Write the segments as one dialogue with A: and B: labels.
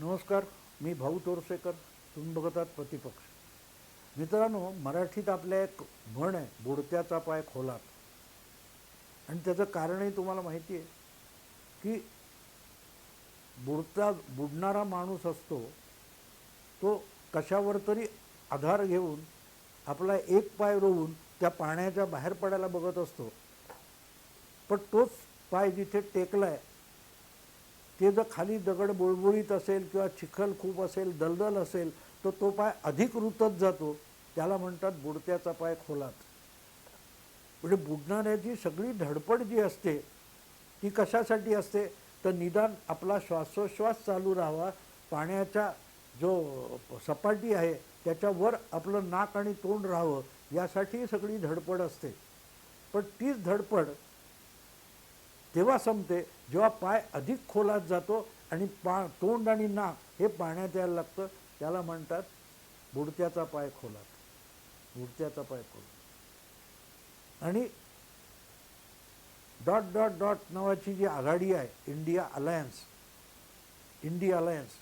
A: नमस्कार मी भाऊ तोरसेकर तुम्ही बघतात प्रतिपक्ष. मित्रांनो मराठीत आपल्या एक म्हण आहे बुडत्याचा पाय खोलात. आणि त्याचं कारणही तुम्हाला माहिती आहे की बुडता बुडणारा माणूस असतो तो कशावर तरी आधार घेऊन आपला एक पाय रोवून त्या पाण्याच्या बाहेर पडायला बघत असतो. पण तोच पाय जिथे टेकला आहे ते जर खाली दगड बुळबुळीत असेल किंवा चिखल खूप असेल दलदल असेल तर तो पाय अधिक रुतत जातो. त्याला म्हणतात बुडत्याचा पाय खोलात. म्हणजे बुडणाऱ्याची सगळी धडपड जी असते ती कशासाठी असते? तर निदान आपला श्वासोश्वास चालू राहावा. पाण्याच्या जो सपाटी आहे त्याच्यावर आपलं नाक आणि तोंड राहावं यासाठी सगळी धडपड असते. पण तीच धडपड तेव्हा संपते. जेव्हा पाय अधिक खोलात जातो आणि पा तोंड आणि नाक हे पाण्यात यायला लागतं त्याला म्हणतात बुडत्याचा पाय खोलात. बुडत्याचा पाय खोलात. आणि डॉट डॉट डॉट नावाची जी आघाडी आहे इंडिया अलायन्स इंडिया अलायन्स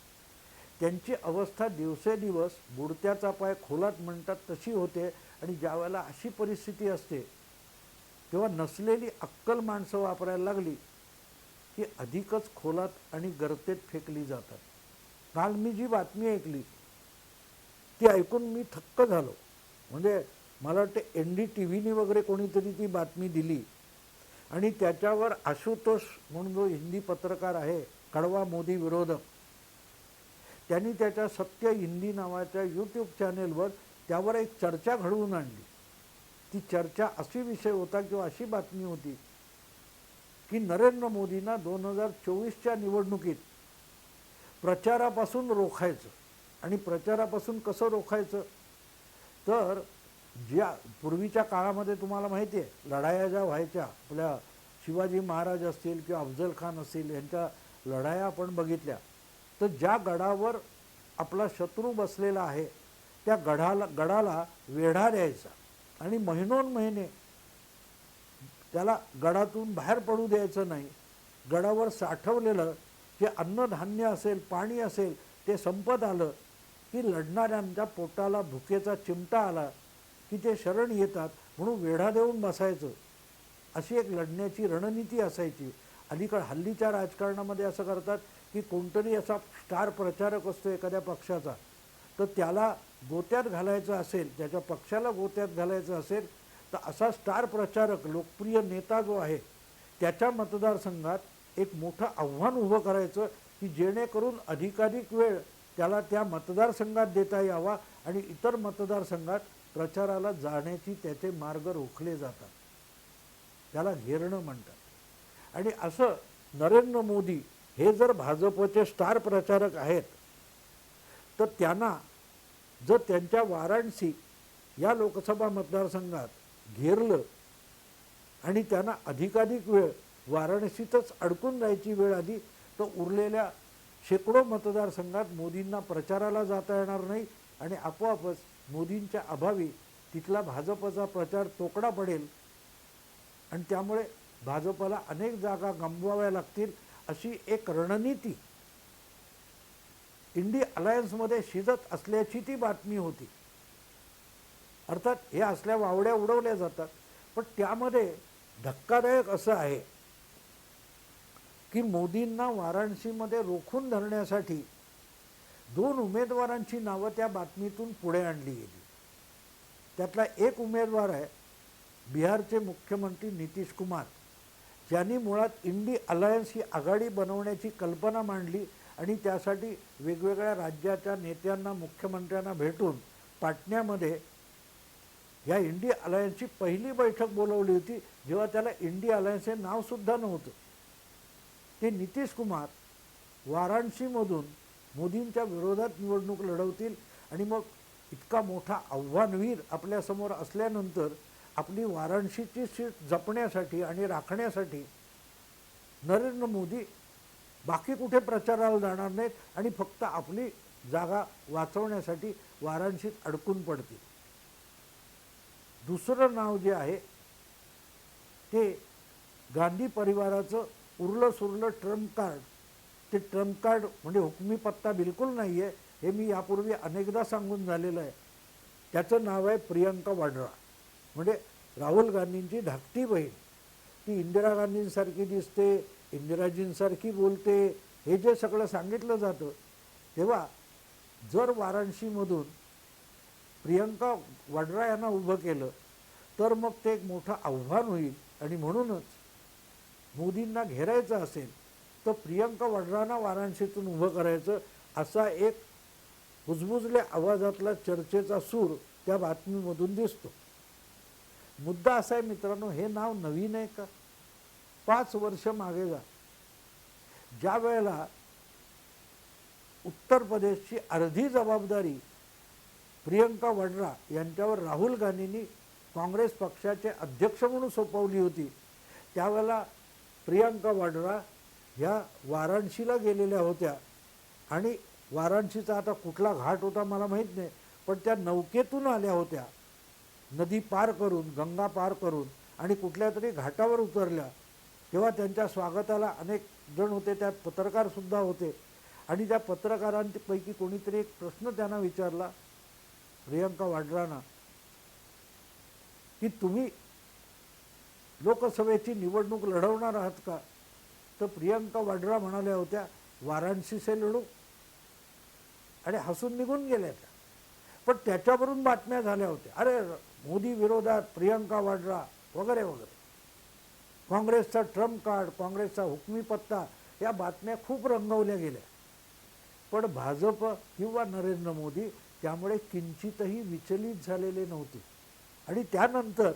A: त्यांची अवस्था दिवसेदिवस बुडत्याचा पाय खोलात म्हणतात तशी होते आणि ज्यावेळेला अशी परिस्थिती असते किंवा नसलेली अक्कल माणसं वापरायला लागली की अधिकच खोलात आणि गर्तेत फेकली जातात. काल मी जी बातमी ऐकली ती ऐकून मी थक्क झालो. म्हणजे मला वाटते एन डी टी व्हीने वगैरे कोणीतरी ती बातमी दिली. आणि त्याच्यावर आशुतोष म्हणून जो हिंदी पत्रकार आहे कडवा मोदी विरोधक त्यांनी त्याच्या सत्य हिंदी नावाच्या यूट्यूब चॅनेलवर त्यावर एक चर्चा घडवून आणली. ती चर्चा अशी विषय होता किंवा अशी बातमी होती की नरेंद्र मोदींना दोन हजार चोवीसच्या निवडणुकीत प्रचारापासून रोखायचं आणि प्रचारापासून कसं रोखायचं? तर ज्या पूर्वीच्या काळामध्ये तुम्हाला माहिती आहे लढाया ज्या व्हायच्या आपल्या शिवाजी महाराज असतील किंवा अफजल खान असतील यांच्या लढाया आपण बघितल्या. तर ज्या गडावर आपला शत्रू बसलेला आहे त्या गडाला गडाला वेढा द्यायचा. आणि महिनोन महिने त्याला गडातून बाहेर पडू द्यायचं नाही. गडावर साठवलेलं जे अन्नधान्य असेल पाणी असेल ते संपत आलं की लढणाऱ्यांच्या पोटाला भुकेचा चिमटा आला की ते शरण येतात म्हणून वेढा देऊन बसायचं. अशी एक लढण्याची रणनीती असायची. अलीकड हल्लीच्या राजकारणामध्ये असं करतात की कोणतरी असा स्टार प्रचारक असतो एखाद्या पक्षाचा. तर त्याला गोत्यात घालायचं असेल त्याच्या पक्षाला गोत्यात घालायचं असेल तर असा स्टार प्रचारक लोकप्रिय नेता जो आहे त्याच्या मतदारसंघात एक मोठं आव्हान उभं करायचं की जेणेकरून अधिकाधिक वेळ त्याला त्या मतदारसंघात देता यावा आणि इतर मतदारसंघात प्रचाराला जाण्याची त्याचे मार्ग रोखले जातात. त्याला घेरणं म्हणतात. आणि असं नरेंद्र मोदी हे जर भाजपचे स्टार प्रचारक आहेत तर त्यांना जर त्यांच्या वाराणसी या लोकसभा मतदारसंघात घेरलं आणि त्यांना अधिकाधिक वेळ वाराणसीतच अडकून जायची वेळ आली तर उरलेल्या शेकडो मतदारसंघात मोदींना प्रचाराला जाता येणार नाही आणि आपोआपच मोदींच्या अभावी तिथला भाजपचा प्रचार तोकडा पडेल. आणि त्यामुळे भाजपला अनेक जागा गमवाव्या लागतील अशी एक रणनीती इंडी अलायन्समध्ये शिजत असल्याची ती बातमी होती. अर्थात हे असल्या वावड्या उडवल्या जातात. पण त्यामध्ये धक्कादायक असं आहे की मोदींना वाराणसीमध्ये रोखून धरण्यासाठी दोन उमेदवारांची नावं त्या बातमीतून पुढे आणली गेली. त्यातला एक उमेदवार आहे बिहारचे मुख्यमंत्री नितीश कुमार. ज्यांनी मुळात इंडी अलायन्स ही आघाडी बनवण्याची कल्पना मांडली आणि त्यासाठी वेगवेगळ्या राज्याच्या नेत्यांना मुख्यमंत्र्यांना भेटून पाटण्यामध्ये या इंडी अलायन्सची पहिली बैठक बोलवली होती जेव्हा त्याला इंडी अलायन्स हे नावसुद्धा नव्हतं. ते नितीश कुमार वाराणसीमधून मोदींच्या विरोधात निवडणूक लढवतील आणि मग इतका मोठा आव्हानवीर आपल्यासमोर असल्यानंतर आपली वाराणसीची सीट जपण्यासाठी आणि राखण्यासाठी नरेंद्र मोदी बाकी कुठे प्रचाराला जाणार नाहीत आणि फक्त आपली जागा वाचवण्यासाठी वाराणसीत अडकून पडतील. दुसरं नाव जे आहे ते गांधी परिवाराचं उरलं सुरलं ट्रम्प कार्ड. ते ट्रम्प कार्ड म्हणजे हुकमी पत्ता बिलकुल नाही आहे हे मी यापूर्वी अनेकदा सांगून झालेलं आहे. त्याचं नाव आहे प्रियंका वाड्रा. म्हणजे राहुल गांधींची धाकटी बहीण. ती इंदिरा गांधींसारखी दिसते इंदिराजींसारखी बोलते हे जे सगळं सांगितलं जातं तेव्हा जर वाराणसीमधून प्रियंका वड्रा यांना उभं केलं तर मग ते एक मोठं आव्हान होईल. आणि म्हणूनच मोदींना घेरायचं असेल तर प्रियंका वड्रांना वाराणसीतून उभं करायचं असा एक हुजबुजल्या आवाजातला चर्चेचा सूर त्या बातमीमधून दिसतो. मुद्दा असा आहे मित्रांनो हे नाव नवीन आहे का? पाच वर्ष मागे जा. ज्या वेळेला उत्तर प्रदेशची अर्धी जबाबदारी प्रियंका वड्रा यांच्यावर राहुल गांधींनी काँग्रेस पक्षाचे अध्यक्ष म्हणून सोपवली होती त्यावेळेला प्रियंका वड्रा ह्या वाराणसीला गेलेल्या होत्या. आणि वाराणसीचा आता कुठला घाट होता मला माहीत नाही पण त्या नौकेतून आल्या होत्या. नदी पार करून गंगा पार करून आणि कुठल्या तरी घाटावर उतरल्या. तेव्हा त्यांच्या स्वागताला अनेक जण होते त्यात पत्रकारसुद्धा होते. आणि त्या पत्रकारांपैकी कोणीतरी एक प्रश्न त्यांना विचारला प्रियंका वाड्रांना की तुम्ही लोकसभेची निवडणूक लढवणार आहात का? तर प्रियंका वाड्रा म्हणाल्या होत्या वाराणसीचे लढू. आणि हसून निघून गेल्या त्या. पण त्याच्यावरून बातम्या झाल्या होत्या. अरे मोदी विरोधात प्रियंका वाड्रा वगैरे वगैरे. काँग्रेसचा ट्रम्प कार्ड काँग्रेसचा हुकमी पत्ता या बातम्या खूप रंगवल्या गेल्या. पण भाजप किंवा नरेंद्र मोदी त्यामुळे किंचितही विचलित झालेले नव्हते. आणि त्यानंतर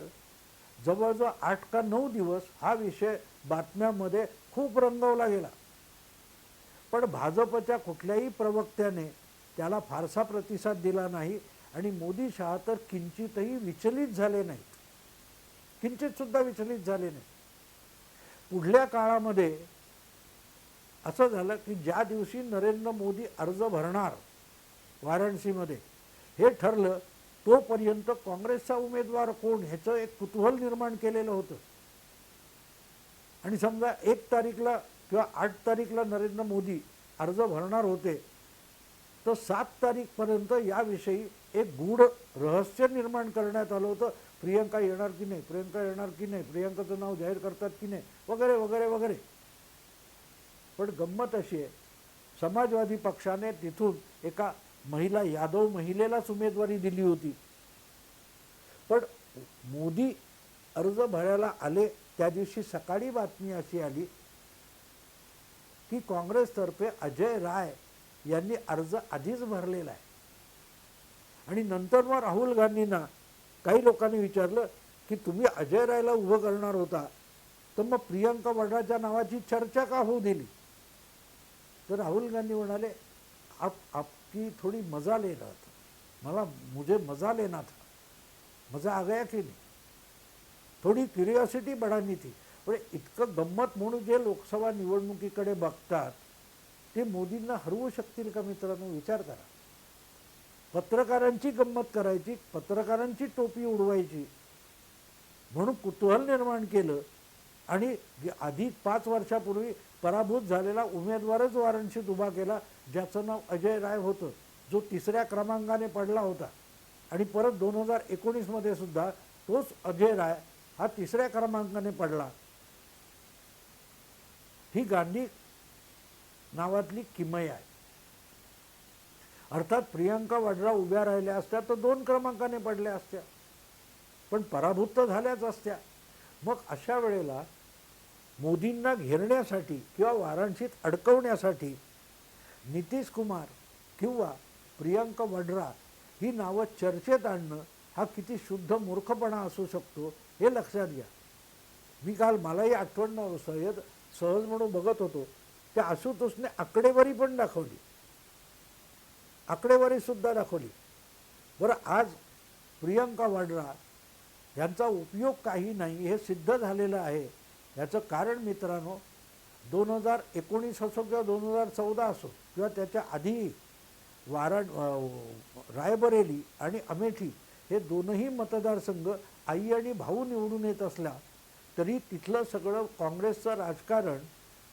A: जवळजवळ आठ का नऊ दिवस हा विषय बातम्यामध्ये खूप रंगवला गेला. पण भाजपच्या कुठल्याही प्रवक्त्याने त्याला फारसा प्रतिसाद दिला नाही आणि मोदी शहा तर किंचितही विचलित झाले नाहीत. किंचितसुद्धा विचलित झाले नाही पुढल्या काळामध्ये असं झालं की ज्या दिवशी नरेंद्र मोदी अर्ज भरणार वाराणसीमध्ये हे ठरलं तोपर्यंत काँग्रेसचा उमेदवार कोण ह्याचं एक कुतूहल निर्माण केलेलं होतं. आणि समजा एक तारीखला किंवा आठ तारीखला नरेंद्र मोदी अर्ज भरणार होते तर सात तारीखपर्यंत याविषयी एक गूढ रहस्य निर्माण करण्यात आलं होतं. प्रियंका येणार की नाही? प्रियंका येणार की नाही? प्रियंकाचं नाव जाहीर करतात की नाही? वगैरे वगैरे वगैरे. पण गंमत अशी आहे समाजवादी पक्षाने तिथून एका महिला यादव महिलेलाच उमेदवारी दिली होती. पण मोदी अर्ज भरायला आले त्या दिवशी सकाळी बातमी अशी आली की काँग्रेसतर्फे अजय राय यांनी अर्ज आधीच भरलेला आहे. आणि नंतर मग राहुल गांधींना काही लोकांनी विचारलं की तुम्ही अजय रायला उभं करणार होता. तर मग प्रियंका वड्राच्या नावाची चर्चा का होऊ दिली? तर राहुल गांधी म्हणाले आप आपकी थोडी मजा ले रहा था. मला मुझे मजा लेना था. मजा आ गया की नाही? थोडी क्युरिओसिटी बढ़ानी ती पण इतकं गंमत म्हणून जे लोकसभा निवडणुकीकडे बघतात ते मोदींना हरवू शकतील का मित्रांनो? विचार करा. पत्रकारांची गंमत करायची पत्रकारांची टोपी उडवायची म्हणून कुतूहल निर्माण केलं आणि आधी पाच वर्षापूर्वी पराभूत झालेला उमेदवारच वाराणसीत उभा केला ज्याचं नाव अजय राय होतं जो तिसऱ्या क्रमांकाने पडला होता. आणि परत दोन हजार एकोणीसमध्ये सुद्धा तोच अजय राय हा तिसऱ्या क्रमांकाने पडला. ही गांधी नावातली किमय आहे. अर्थात प्रियंका वड्रा उभ्या राहिल्या असत्या तर दोन क्रमांकाने पडल्या असत्या. पण पराभूत तर झाल्याच असत्या. मग अशा वेळेला मोदींना घेरण्यासाठी किंवा वाराणसीत अडकवण्यासाठी नितीश कुमार किंवा प्रियांका वड्रा ही नावं चर्चेत आणणं हा किती शुद्ध मूर्खपणा असू शकतो हे लक्षात घ्या. मी काल मलाही आठवण नव्हतं सहज सहज म्हणून बघत होतो. त्या आशुतोषने आकडेवारी पण दाखवली. आकडेवारीसुद्धा दाखवली. बरं आज प्रियंका वाड्रा यांचा उपयोग काही नाही हे सिद्ध झालेलं आहे. याचं कारण मित्रांनो दोन हजार एकोणीस असो किंवा दोन हजार चौदा असो किंवा त्याच्या आधी वारण रायबरेली आणि अमेठी हे दोनही मतदारसंघ आई आणि भाऊ निवडून येत असला तरी तिथलं सगळं काँग्रेसचं राजकारण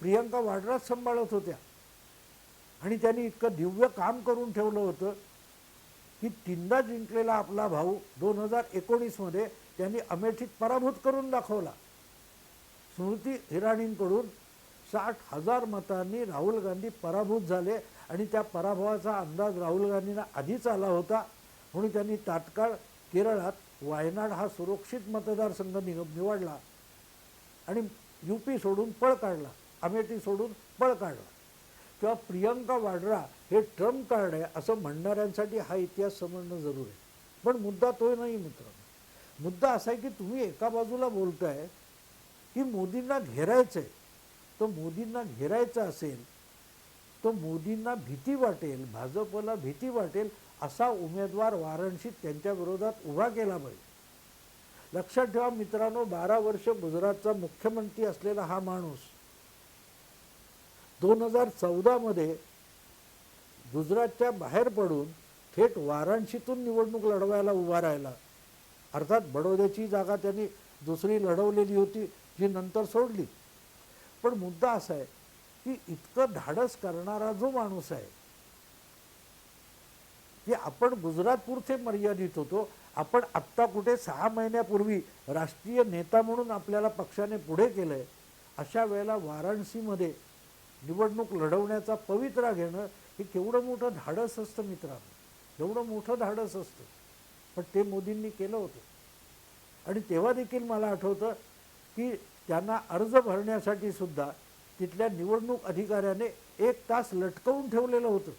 A: प्रियंका वाड्राच सांभाळत होत्या. आणि त्यांनी इतकं दिव्य काम करून ठेवलं होतं की तीनदा जिंकलेला आपला भाऊ दोन हजार एकोणीसमध्ये त्यांनी अमेठीत पराभूत करून दाखवला. स्मृती इराणींकडून साठ हजार मतांनी राहुल गांधी पराभूत झाले आणि त्या पराभवाचा अंदाज राहुल गांधींना आधीच आला होता. म्हणून त्यांनी तात्काळ केरळात वायनाड हा सुरक्षित मतदारसंघ निग निवडला आणि यू पी सोडून पळ काढला. अमेठी सोडून पळ काढला. किंवा प्रियंका वाड्रा हे ट्रम्प कार्ड आहे असं म्हणणाऱ्यांसाठी हा इतिहास समजणं जरूर आहे. पण मुद्दा तो नाही मित्र मुद्दा असा आहे की तुम्ही एका बाजूला बोलताय की मोदींना घेरायचं आहे तर मोदींना घेरायचं असेल तर मोदींना भीती वाटेल भाजपला भीती वाटेल असा उमेदवार वाराणसीत त्यांच्या विरोधात उभा केला पाहिजे. लक्षात ठेवा मित्रांनो बारा वर्ष गुजरातचा मुख्यमंत्री असलेला हा माणूस दोन हजार चौदामध्ये गुजरातच्या बाहेर पडून थेट वाराणसीतून निवडणूक लढवायला उभा राहिला. अर्थात बडोद्याची जागा त्यांनी दुसरी लढवलेली होती. जी नंतर सोडली. पण मुद्दा असा आहे की इतकं धाडस करणारा जो माणूस आहे की आपण गुजरातपुरते मर्यादित होतो आपण आत्ता कुठे सहा महिन्यापूर्वी राष्ट्रीय नेता म्हणून आपल्याला पक्षाने पुढे केलंय अशा वेळेला वाराणसीमध्ये निवडणूक लढवण्याचा पवित्रा घेणं हे केवढं मोठं धाडस असतं मित्रांनो. एवढं मोठं धाडस असतं. पण ते मोदींनी केलं होतं. आणि तेव्हा देखील मला आठवतं की त्यांना अर्ज भरण्यासाठी सुद्धा तिथल्या निवडणूक अधिकाऱ्याने एक तास लटकवून ठेवलेलं होतं.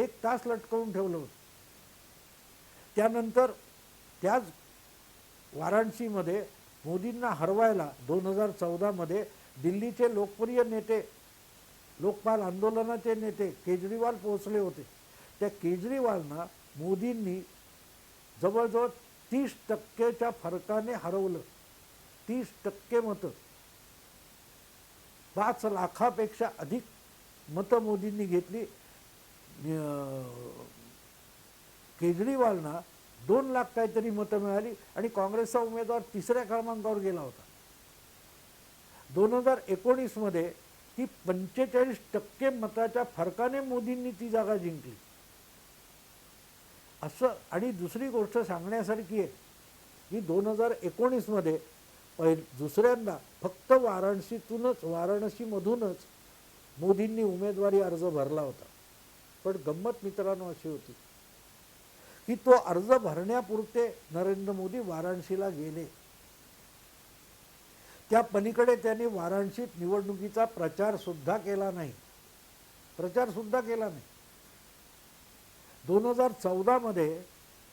A: एक तास लटकवून ठेवलं होतं. त्यानंतर त्याच वाराणसीमध्ये मोदींना हरवायला दोन हजार चौदामध्ये दिल्लीचे लोकप्रिय नेते लोकपाल आंदोलनाचे नेते केजरीवाल पोहोचले होते. त्या केजरीवालना मोदींनी जवळजवळ तीस टक्केच्या फरकाने हरवलं. तीस टक्के मतं. पाच लाखापेक्षा अधिक मतं मोदींनी घेतली. केजरीवालना दोन लाख काहीतरी मतं मिळाली आणि काँग्रेसचा उमेदवार तिसऱ्या क्रमांकावर गेला होता. दोन हजार एकोणीसमध्ये ती पंचेचाळीस टक्के मताच्या फरकाने मोदींनी ती जागा जिंकली. असं आणि दुसरी गोष्ट सांगण्यासारखी आहे की दोन हजार एकोणीसमध्ये पहिल दुसऱ्यांदा फक्त वाराणसीतूनच वाराणसीमधूनच मोदींनी उमेदवारी अर्ज भरला होता. पण गंमत मित्रांनो अशी होती की तो अर्ज भरण्यापुरते नरेंद्र मोदी वाराणसीला गेले. त्या पलीकडे त्यांनी वाराणसीत निवडणुकीचा प्रचार सुद्धा केला नाही. प्रचार सुद्धा केला नाही. दोन हजार चौदामध्ये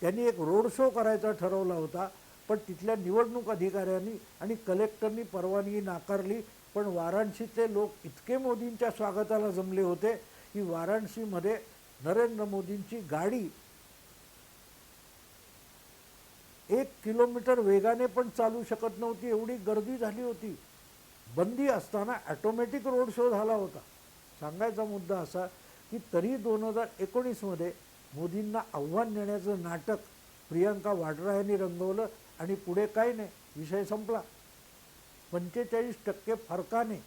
A: त्यांनी एक रोड शो करायचा ठरवला होता. पण तिथल्या निवडणूक अधिकाऱ्यांनी आणि कलेक्टरनी परवानगी नाकारली पण वाराणसीचे लोक इतके मोदींच्या स्वागताला जमले होते की वाराणसीमध्ये नरेंद्र मोदींची गाडी एक किलोमीटर वेगाने पण चालू शकत नव्हती एवढी गर्दी झाली होती. बंदी असताना ॲटोमॅटिक रोड शो झाला होता. सांगायचा मुद्दा असा की तरी दोन हजार एकोणीसमध्ये मोदींना आव्हान देण्याचं नाटक प्रियंका वाड्रा यांनी रंगवलं आणि पुढे काही नाही. विषय संपला. पंचेचाळीस टक्के फरकाने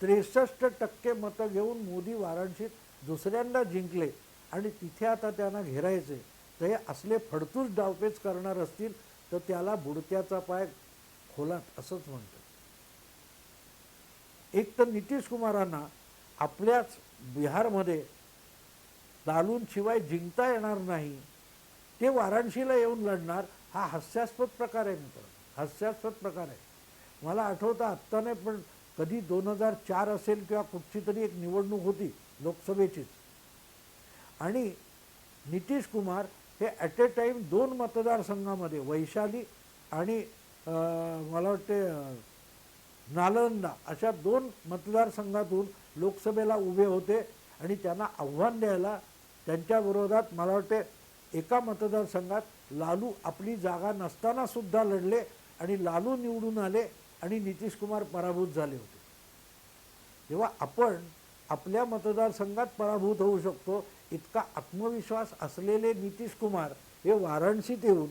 A: त्रेसष्ट टक्के मतं घेऊन मोदी वाराणसीत दुसऱ्यांदा जिंकले आणि तिथे आता त्यांना घेरायचे. तर हे असले फडतूस डावपेच करणार असतील तर त्याला बुडत्याचा पाय खोलात असंच म्हणतात. एक तर नितीश कुमारांना आपल्याच बिहारमध्ये शिवाय जिंकता येणार नाही. ते वाराणसीला येऊन लढणार हा हास्यास्पद प्रकार आहे मित्र हास्यास्पद प्रकार आहे. मला आठवतं आत्ता नाही पण कधी दोन हजार चार असेल किंवा कुठची तरी एक निवडणूक होती लोकसभेचीच. आणि नितीश कुमार हे ॲट ए टाईम दोन मतदारसंघामध्ये वैशाली आणि मला वाटते नालंदा अशा दोन मतदारसंघातून लोकसभेला उभे होते आणि त्यांना आव्हान द्यायला त्यांच्या विरोधात मला वाटते एका मतदारसंघात लालू आपली जागा नसताना सुद्धा लढले आणि लालू निवडून आले आणि नितीश कुमार पराभूत झाले होते. तेव्हा आपण आपल्या मतदारसंघात पराभूत होऊ शकतो इतका आत्मविश्वास असलेले नितीश कुमार हे वाराणसीत येऊन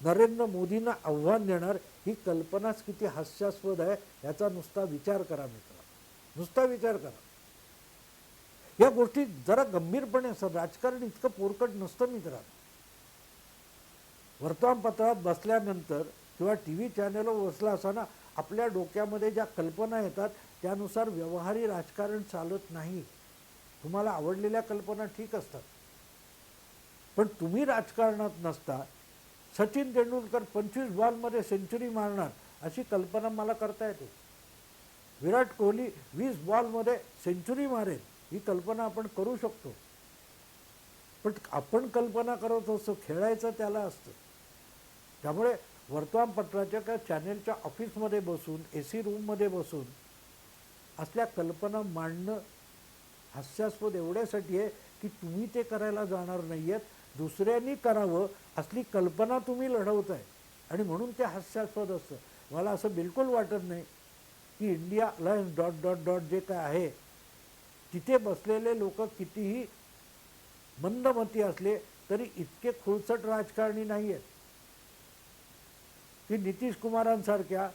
A: नरेंद्र मोदींना आव्हान देणार ही कल्पनाच किती हास्यास्पद आहे याचा नुसता विचार करा मित्र. नुसता विचार करा. या गोष्टी जरा गंभीरपणे असतात. राजकारण इतकं पोरकट नसतं मित्रांनो. वर्तमानपत्रात बसल्यानंतर किंवा टी व्ही चॅनलवर बसला असताना आपल्या डोक्यामध्ये ज्या कल्पना येतात त्यानुसार व्यवहारी राजकारण चालत नाही. तुम्हाला आवडलेल्या कल्पना ठीक असतात. पण तुम्ही राजकारणात नसता. सचिन तेंडुलकर पंचवीस बॉलमध्ये सेंचुरी मारणार अशी कल्पना मला करता येते. विराट कोहली वीस बॉलमध्ये सेंचुरी मारेल ही कल्पना आपण करू शकतो. पण आपण कल्पना करत असतो खेळायचं त्याला असतं. त्यामुळे वर्तमानपत्राच्या किंवा चॅनेलच्या ऑफिसमध्ये बसून ए सी रूममध्ये बसून असल्या कल्पना मांडणं हास्यास्पद एवढ्यासाठी आहे की तुम्ही ते करायला जाणार नाही आहेत दुसऱ्यांनी करावं असली कल्पना तुम्ही लढवत आहे आणि म्हणून ते हास्यास्पद असतं. मला असं बिलकुल वाटत नाही की India alliance dot dot dot जे काय आहे तिथे बसलेले लोक कितीही मंदमती असले तरी इतके खुळसट राजकारणी नाही आहेत की नितीश कुमारांसारख्या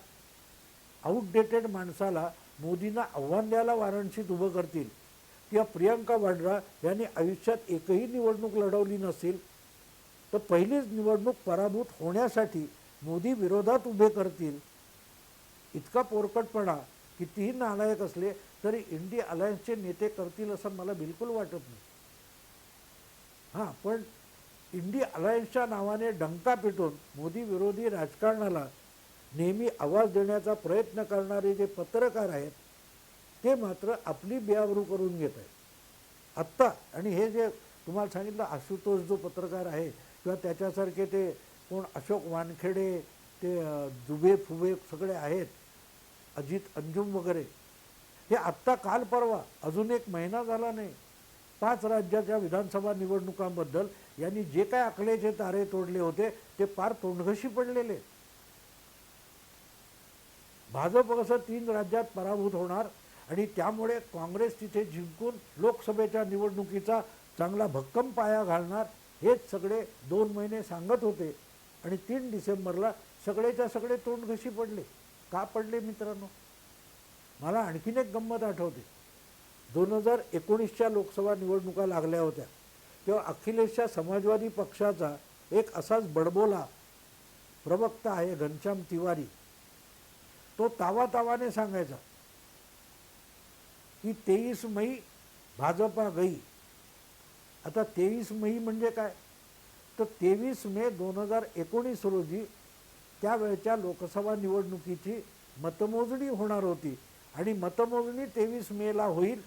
A: आउटडेटेड माणसाला मोदींना आव्हान द्यायला वाराणसीत उभं करतील किंवा प्रियंका वाड्रा यांनी आयुष्यात एकही निवडणूक लढवली नसेल तर पहिलीच निवडणूक पराभूत होण्यासाठी मोदी विरोधात उभे करतील. इतका पोरकटपणा कितीही नालायक असले तरी इंडिया अलायन्सचे नेते करतील असं मला बिलकुल वाटत नाही. हां पण इंडी अलायन्सच्या नावाने डंका पिटून मोदी विरोधी राजकारणाला नेहमी आवाज देण्याचा प्रयत्न करणारे जे पत्रकार आहेत ते मात्र आपली बियाबरू करून घेत आहेत. आत्ता आणि हे जे तुम्हाला सांगितलं आशुतोष जो पत्रकार आहे किंवा त्याच्यासारखे ते कोण अशोक वानखेडे ते दुबे फुबे सगळे आहेत अजित अंजुम वगैरे हे आत्ता काल परवा अजून एक महिना झाला नाही. पाच राज्याच्या विधानसभा निवडणुकांबद्दल यांनी जे काय आकलेचे तारे तोडले होते ते फार तोंडघशी पडलेले. भाजप कसं तीन राज्यात पराभूत होणार आणि त्यामुळे काँग्रेस तिथे जिंकून लोकसभेच्या निवडणुकीचा चांगला भक्कम पाया घालणार हेच सगळे दोन महिने सांगत होते. आणि तीन डिसेंबरला सगळेच्या सगळे तोंडघशी पडले. का पडले मित्रांनो? मला आणखीन एक गंमत आठवते. दोन हजार एकोणीसच्या लोकसभा निवडणुका लागल्या होत्या. तेव्हा अखिलेशच्या समाजवादी पक्षाचा एक असाच बडबोला प्रवक्ता आहे घनश्याम तिवारी. तो तावा तावाने सांगायचा की तेवीस मई भाजपा गई. आता तेवीस मई म्हणजे काय? तर तेवीस मे दोन हजार एकोणीस रोजी त्यावेळच्या लोकसभा निवडणुकीची मतमोजणी होणार होती आणि मतमोजणी तेवीस मेला होईल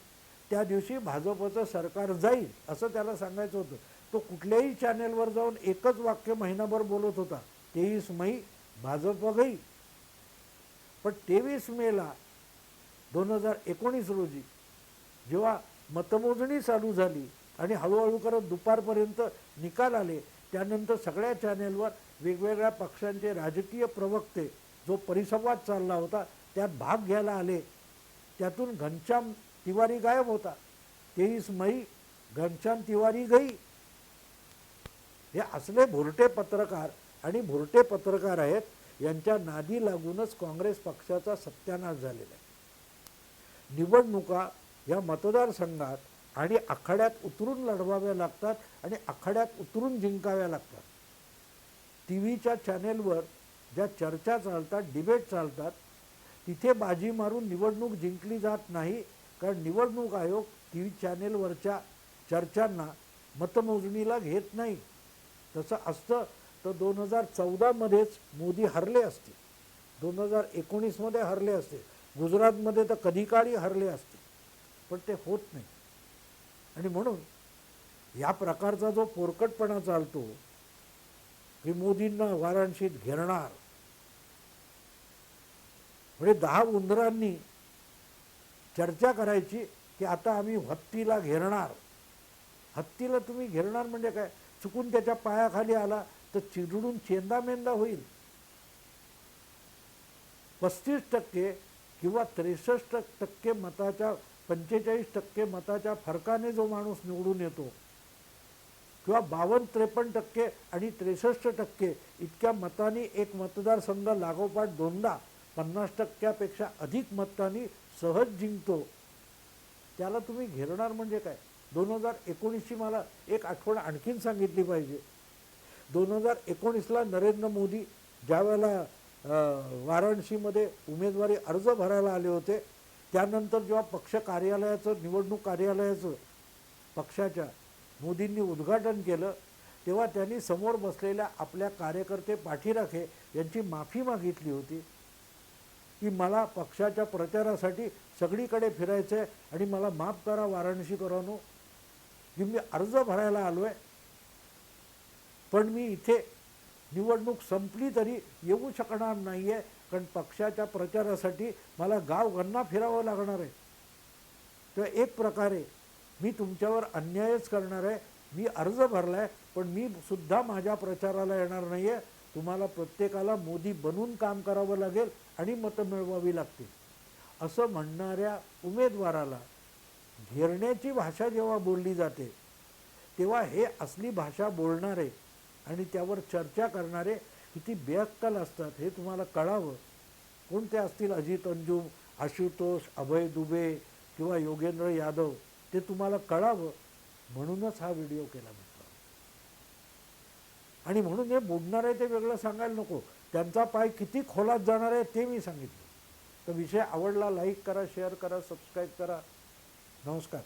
A: त्या दिवशी भाजपचं सरकार जाईल असं त्याला सांगायचं होतं. तो कुठल्याही चॅनेलवर जाऊन एकच वाक्य महिनाभर बोलत होता. तेवीस मई भाजप गई पण तेवीस मेला दोन हजार एकोणीस रोजी जेव्हा मतमोजणी चालू झाली आणि हळूहळू करत दुपारपर्यंत निकाल आले त्यानंतर सगळ्या चॅनेलवर वेगवेगळ्या पक्षांचे राजकीय प्रवक्ते जो परिसंवाद चालला होता त्यात भाग घ्यायला आले. त्यातून घनश्याम तिवारी गायब होता. तेवीस मई घनश्याम तिवारी गई. हे असले भुरटे पत्रकार आणि भुरटे पत्रकार आहेत यांच्या नादी लागूनच काँग्रेस पक्षाचा सत्यानाश झालेला आहे. निवडणुका या मतदारसंघात आणि आखाड्यात उतरून लढवाव्या लागतात आणि आखाड्यात उतरून जिंकाव्या लागतात. टी व्हीच्या चॅनेलवर ज्या चर्चा चालतात डिबेट चालतात तिथे बाजी मारून निवडणूक जिंकली जात नाही कारण निवडणूक आयोग टी व्ही चॅनेलवरच्या चर्चांना मतमोजणीला घेत नाही. तसं असतं तर दोन हजार चौदामध्येच मोदी हरले असते दोन हजार एकोणीसमध्ये हरले असते गुजरातमध्ये तर कधी काळी हरले असते पण ते होत नाही. आणि म्हणून या प्रकारचा जो पोरकटपणा चालतो की मोदींना वाराणसीत घेरणार. म्हणजे दहा उंदरांनी चर्चा करायची की आता आम्ही हत्तीला घेरणार. हत्तीला तुम्ही घेरणार म्हणजे काय? चुकून त्याच्या पायाखाली आला तर चिरडून चेंदामेंदा होईल. पस्तीस टक्के किंवा त्रेसष्ट टक्के मताच्या पंचेचाळीस टक्के मताच्या फरकाने जो माणूस निवडून येतो किंवा बावन्न त्रेपन्न टक्के आणि त्रेसष्ट टक्के इतक्या मतांनी एक मतदारसंघ लागोपाठ दोनदा पन्नास टक्क्यापेक्षा अधिक मतांनी सहज जिंकतो. त्याला तुम्ही घेरणार म्हणजे काय? दोन हजार एकोणीसची मला एक आठवण आणखीन सांगितली पाहिजे. दोन हजार एकोणीसला नरेंद्र मोदी ज्यावेळेला वाराणसीमध्ये उमेदवारी अर्ज भरायला आले होते त्यानंतर जेव्हा पक्ष कार्यालयाचं निवडणूक कार्यालयाचं पक्षाच्या मोदींनी उद्घाटन केलं तेव्हा त्यांनी समोर बसलेल्या आपल्या कार्यकर्ते पाठीराखे यांची माफी मागितली होती. की मला पक्षाच्या प्रचारासाठी सगळीकडे फिरायचं आहे आणि मला माफ करा वाराणसी करानो. की मी अर्ज भरायला आलो आहे पण मी इथे निवडणूक संपली तरी येऊ शकणार नाही आहे कारण पक्षाच्या प्रचारासाठी मला गावगांना फिरावं लागणार आहे. तर एक प्रकारे मी तुमच्यावर अन्यायच करणार आहे. मी अर्ज भरला आहे पण मी सुद्धा माझ्या प्रचाराला येणार नाही आहे तुम्हाला प्रत्येकाला मोदी बनून काम करावं लागेल आणि मतं मिळवावी लागतील. असं म्हणणाऱ्या उमेदवाराला घेरण्याची भाषा जेव्हा बोलली जाते तेव्हा हे असली भाषा बोलणारे आणि त्यावर चर्चा करणारे किती बेअक्कल असतात हे तुम्हाला कळावं. कोणते असतील अजित अंजुम आशुतोष अभय दुबे किंवा योगेंद्र यादव ते तुम्हाला कळावं. म्हणूनच हा व्हिडिओ केला म्हटलं आणि म्हणून हे बुडणार आहे ते वेगळं सांगायला नको. त्यांचा पाय किती खोलात जाणार आहे ते मी सांगितलं. तर विषय आवडला लाईक करा शेअर करा सबस्क्राईब करा. नमस्कार.